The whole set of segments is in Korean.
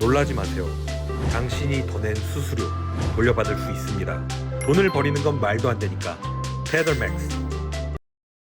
놀라지 마세요. 당신이 더 낸 수수료 돌려받을 수 있습니다. 돈을 버리는 건 말도 안 되니까. 테더맥스.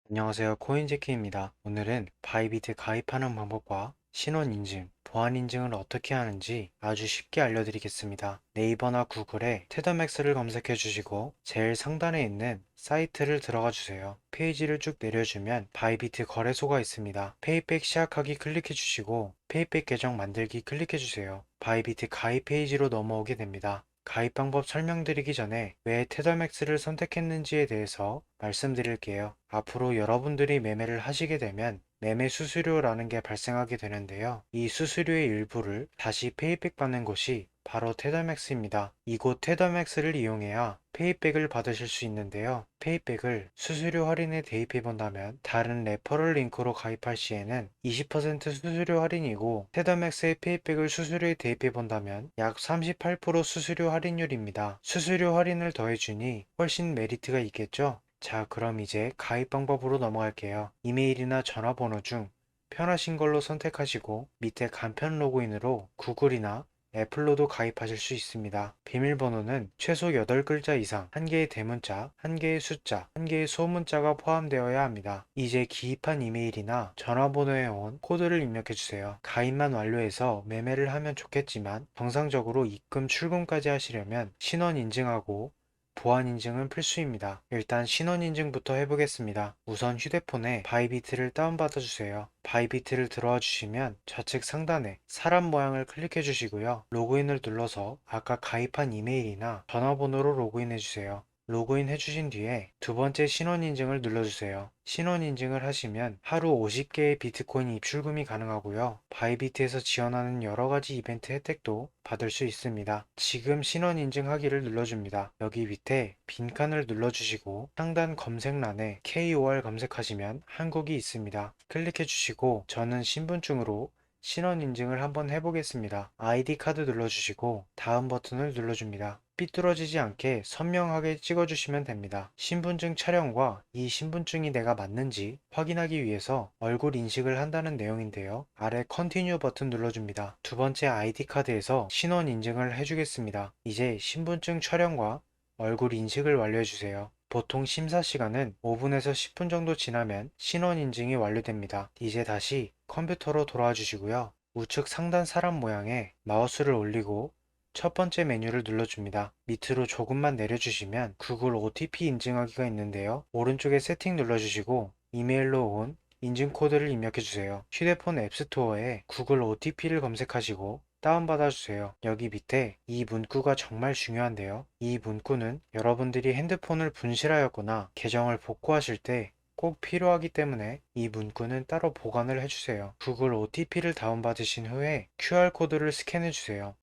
안녕하세요. 코인제키입니다. 오늘은 바이비트 가입하는 방법과 신원 인증, 보안 인증을 어떻게 하는지 아주 쉽게 알려드리겠습니다. 네이버나 구글에 테더맥스를 검색해 주시고 제일 상단에 있는 사이트를 들어가 주세요. 페이지를 쭉 내려주면 바이비트 거래소가 있습니다. 페이백 시작하기 클릭해 주시고 페이백 계정 만들기 클릭해 주세요. 바이비트 가입 페이지로 넘어오게 됩니다. 가입 방법 설명드리기 전에 왜 테더맥스를 선택했는지에 대해서 말씀드릴게요. 앞으로 여러분들이 매매를 하시게 되면 매매 수수료라는 게 발생하게 되는데요. 이 수수료의 일부를 다시 페이백 받는 곳이 바로 테더맥스입니다. 이곳 테더맥스를 이용해야 페이백을 받으실 수 있는데요. 페이백을 수수료 할인에 대입해 본다면 다른 레퍼럴 링크로 가입할 시에는 20% 수수료 할인이고 테더맥스의 페이백을 수수료에 대입해 본다면 약 38% 수수료 할인율입니다. 수수료 할인을 더해주니 훨씬 메리트가 있겠죠? 자, 그럼 이제 가입 방법으로 넘어갈게요. 이메일이나 전화번호 중 편하신 걸로 선택하시고 밑에 간편 로그인으로 구글이나 애플로도 가입하실 수 있습니다. 비밀번호는 최소 8글자 이상, 한 개의 대문자, 한 개의 숫자, 한 개의 소문자가 포함되어야 합니다. 이제 기입한 이메일이나 전화번호에 온 코드를 입력해주세요. 가입만 완료해서 매매를 하면 좋겠지만 정상적으로 입금 출금까지 하시려면 신원 인증하고 보안 인증은 필수입니다. 일단 신원 인증부터 해보겠습니다. 우선 휴대폰에 바이비트를 다운받아 주세요. 바이비트를 들어와 주시면 좌측 상단에 사람 모양을 클릭해 주시고요. 로그인을 눌러서 아까 가입한 이메일이나 전화번호로 로그인해 주세요. 로그인 해주신 뒤에 두 번째 신원 인증을 눌러주세요. 신원 인증을 하시면 하루 50개의 비트코인 입출금이 가능하고요. 바이비트에서 지원하는 여러 가지 이벤트 혜택도 받을 수 있습니다. 지금 신원 인증하기를 눌러줍니다. 여기 밑에 빈칸을 눌러주시고 상단 검색란에 KOR 검색하시면 한국이 있습니다. 클릭해 주시고 저는 신분증으로 신원 인증을 한번 해보겠습니다. 아이디 카드 눌러주시고 다음 버튼을 눌러줍니다. 삐뚤어지지 않게 선명하게 찍어주시면 됩니다. 신분증 촬영과 이 신분증이 내가 맞는지 확인하기 위해서 얼굴 인식을 한다는 내용인데요. 아래 컨티뉴 버튼 눌러줍니다. 두 번째 아이디 카드에서 신원 인증을 해주겠습니다. 이제 신분증 촬영과 얼굴 인식을 완료해주세요. 보통 심사 시간은 5분에서 10분 정도 지나면 신원 인증이 완료됩니다. 이제 다시 컴퓨터로 돌아와 주시고요. 우측 상단 사람 모양에 마우스를 올리고 첫 번째 메뉴를 눌러줍니다. 밑으로 조금만 내려주시면 구글 OTP 인증하기가 있는데요. 오른쪽에 세팅 눌러주시고 이메일로 온 인증 코드를 입력해주세요. 휴대폰 앱스토어에 구글 OTP를 검색하시고 다운받아 주세요. 여기 밑에 이 문구가 정말 중요한데요. 이 문구는 여러분들이 핸드폰을 분실하였거나 계정을 복구하실 때꼭 필요하기 때문에 이 문구는 따로 보관을 해주세요. 구글 OTP를 다운받으신 후에 QR코드를 스캔해주세요.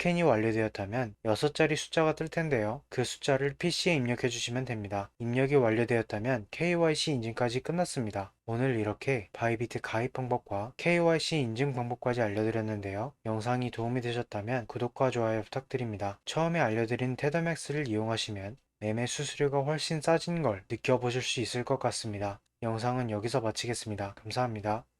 스캔이 완료되었다면 6자리 숫자가 뜰 텐데요. 그 숫자를 PC에 입력해 주시면 됩니다. 입력이 완료되었다면 KYC 인증까지 끝났습니다. 오늘 이렇게 바이비트 가입 방법과 KYC 인증 방법까지 알려드렸는데요. 영상이 도움이 되셨다면 구독과 좋아요 부탁드립니다. 처음에 알려드린 테더맥스를 이용하시면 매매 수수료가 훨씬 싸진 걸 느껴보실 수 있을 것 같습니다. 영상은 여기서 마치겠습니다. 감사합니다.